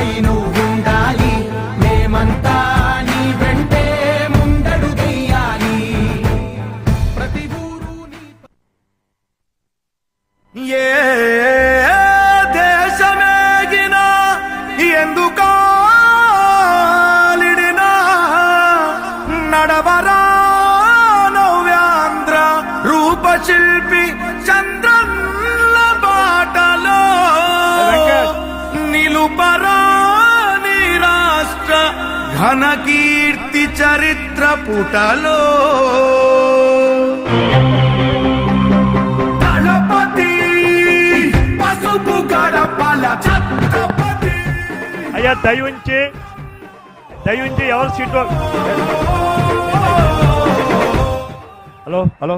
తోడై నువ్వుండాలి. మేమంతా నీ వెంటే ముందడుగెయ్యాలి ప్రతి ఊరు ఏ దేశమేగినా ఎందుకాలిడినా నడవరా నవ్యాంధ్ర రూపశిల్పి చంద్రన్న బాటలో నిలుపరా రాష్ట్ర ఘన కీర్తి చరిత్ర పుటలో. దళపతి పసుపు గడపల ఛత్రపతి. అయ్యా దయ ఉంచి ఎవరు సీట్? Hello hello.